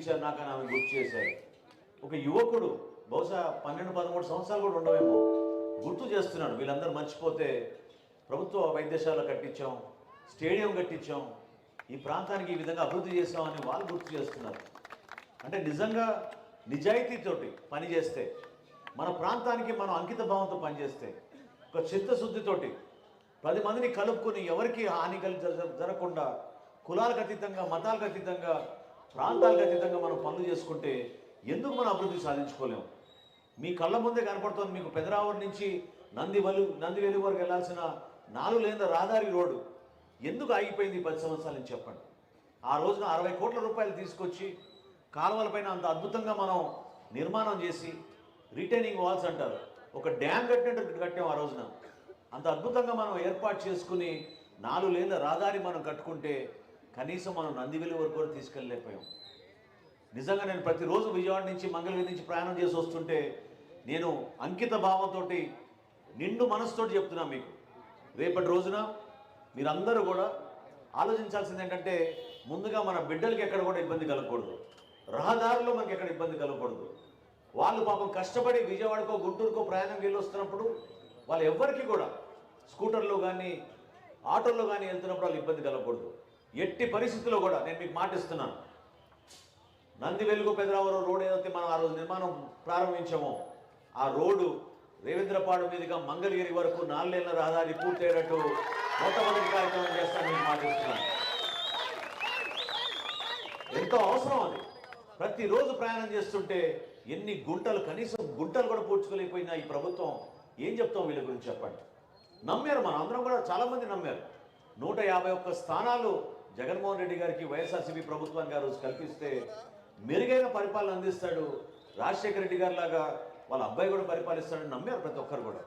ఇచ్చారు నాకు అని ఆమె గుర్తు చేశారు. ఒక యువకుడు బహుశా పన్నెండు పదమూడు సంవత్సరాలు కూడా ఉండవేమో గుర్తు చేస్తున్నాడు. వీళ్ళందరూ మర్చిపోతే ప్రభుత్వ వైద్యశాల కట్టించాం స్టేడియం కట్టించాం ఈ ప్రాంతానికి ఈ విధంగా అభివృద్ధి చేసామని వాళ్ళు గుర్తు చేస్తున్నారు. అంటే నిజంగా నిజాయితీతోటి పని చేస్తే మన ప్రాంతానికి మనం అంకిత భావంతో పనిచేస్తే ఒక చిత్తశుద్ధితోటి పది మందిని కలుపుకొని ఎవరికి హాని కలి జరగకుండా కులాలకు అతీతంగా మతాలకు అతీతంగా ప్రాంతాలకు అతీతంగా మనం పనులు చేసుకుంటే ఎందుకు మనం అభివృద్ధి సాధించుకోలేము? మీ కళ్ళ ముందే కనపడుతుంది మీకు పెదరావూరు నుంచి నంది వలు నంది వెలుగు వరకు వెళ్ళాల్సిన నాలుగు లేని రహదారి రోడ్డు. ఎందుకు ఆగిపోయింది ఈ పది సంవత్సరాల నుంచి చెప్పండి. ఆ రోజున అరవై కోట్ల రూపాయలు తీసుకొచ్చి కాలువలపైన అంత అద్భుతంగా మనం నిర్మాణం చేసి రిటైనింగ్ వాల్స్ అంటారు. ఒక డ్యామ్ కట్టినట్టు కట్టాం ఆ రోజున. అంత అద్భుతంగా మనం ఏర్పాటు చేసుకుని నాలుగు లేన్ల రహదారి మనం కట్టుకుంటే కనీసం మనం నందివెల్లి వరకు కూడా తీసుకెళ్ళలేకపోయాం. నిజంగా నేను ప్రతిరోజు విజయవాడ నుంచి మంగళగిరి నుంచి ప్రయాణం చేసి వస్తుంటే నేను అంకిత భావంతో నిండు మనసుతోటి చెప్తున్నా మీకు. రేపటి రోజున మీరందరూ కూడా ఆలోచించాల్సింది ఏంటంటే ముందుగా మన బిడ్డలకి ఎక్కడ కూడా ఇబ్బంది కలగకూడదు. రహదారిలో మనకి ఎక్కడ ఇబ్బంది కలగకూడదు. వాళ్ళు పాపం కష్టపడి విజయవాడకో గుంటూరుకో ప్రయాణం వెళ్ళి వస్తున్నప్పుడు వాళ్ళు ఎవ్వరికి కూడా స్కూటర్లో కానీ ఆటోల్లో కానీ వెళ్తున్నప్పుడు వాళ్ళు ఇబ్బంది కలగకూడదు. ఎట్టి పరిస్థితుల్లో కూడా నేను మీకు మాటిస్తున్నాను నంది వెలుగు పెదరావరం రోడ్ ఏదైతే మనం ఆ రోజు నిర్మాణం ప్రారంభించామో ఆ రోడ్డు రేవేంద్రపాడు మీదుగా మంగళగిరి వరకు నాలుగేళ్ళ రహదారి పూర్తయ్యేటట్టు మొట్టమొదటి కార్యక్రమం చేస్తానని మీకు మాటిస్తున్నాను ఎంతో అవసరం అది. ప్రతిరోజు ప్రయాణం చేస్తుంటే ఎన్ని గుంటలు కనీసం గుంటలు కూడా పూడ్చుకోలేకపోయినా ఈ ప్రభుత్వం ఏం చెప్తాం వీళ్ళ గురించి చెప్పండి. నమ్మారు మనం అందరం కూడా చాలామంది నమ్మారు. నూట యాభై ఒక్క స్థానాలు జగన్మోహన్ రెడ్డి గారికి వైఎస్ఆర్సీపీ ప్రభుత్వానికి ఆ రోజు కల్పిస్తే మెరుగైన పరిపాలన అందిస్తాడు రాజశేఖర రెడ్డి గారి లాగా వాళ్ళ అబ్బాయి కూడా పరిపాలిస్తాడని నమ్మారు ప్రతి ఒక్కరు కూడా.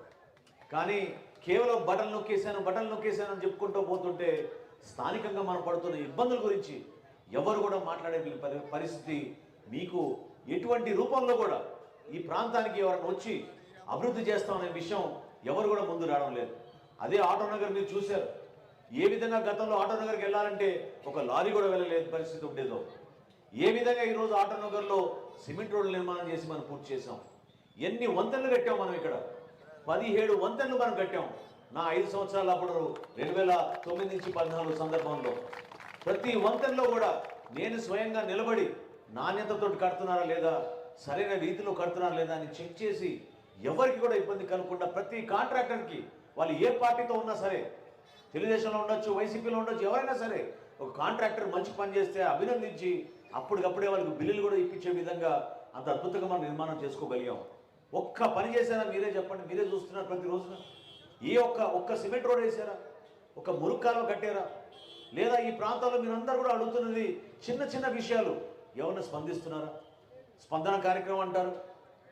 కానీ కేవలం బటన్ నొక్కేశాను బటన్ నొక్కేశాను అని చెప్పుకుంటూ పోతుంటే స్థానికంగా మనం పడుతున్న ఇబ్బందుల గురించి ఎవరు కూడా మాట్లాడే పరి- పరిస్థితి మీకు ఎటువంటి రూపంలో కూడా ఈ ప్రాంతానికి ఎవరైనా వచ్చి అభివృద్ధి చేస్తామనే విషయం ఎవరు కూడా ముందు రావడం లేదు. అదే ఆటో నగర్ మీరు చూశారు. ఏ విధంగా గతంలో ఆటో నగర్కి వెళ్ళాలంటే ఒక లారీ కూడా వెళ్ళలేని పరిస్థితి ఉండేదో? ఏ విధంగా ఈరోజు ఆటో నగర్లో సిమెంట్ రోడ్లు నిర్మాణం చేసి మనం పూర్తి చేసాం ఎన్ని వంతెనలు కట్టాం మనం ఇక్కడ? పదిహేడు వంతెనలు మనం కట్టాం. నా ఐదు సంవత్సరాల అప్పుడు రెండు వేల తొమ్మిది నుంచి పద్నాలుగు సందర్భంలో. ప్రతి వంతెనలో కూడా నేను స్వయంగా నిలబడి నాణ్యతతో కడుతున్నారా లేదా సరైన రీతిలో కడుతున్నారా లేదా అని చెక్ చేసి ఎవరికి కూడా ఇబ్బంది కలగకుండా ప్రతి కాంట్రాక్టర్కి వాళ్ళు ఏ పార్టీతో ఉన్నా సరే తెలుగుదేశంలో ఉండొచ్చు వైసీపీలో ఉండొచ్చు ఎవరైనా సరే ఒక కాంట్రాక్టర్ మంచి పని చేస్తే అభినందించి అప్పటికప్పుడే వాళ్ళకి బిల్లులు కూడా ఇప్పించే విధంగా అంత అద్భుతంగా మనం నిర్మాణం చేసుకోగలిగాం. ఒక్క పని చేశారా మీరే చెప్పండి మీరే చూస్తున్నారు ప్రతి రోజున ఏ ఒక్క ఒక్క సిమెంట్ రోడ్ వేసారా ఒక మురుక్కాలం కట్టారా? లేదా ఈ ప్రాంతాల్లో మీరందరూ కూడా అడుగుతున్నది చిన్న చిన్న విషయాలు ఎవరిని స్పందిస్తున్నారా? స్పందన కార్యక్రమం అంటారు.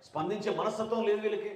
స్పందించే మనస్తత్వం లేదు వీళ్ళకి.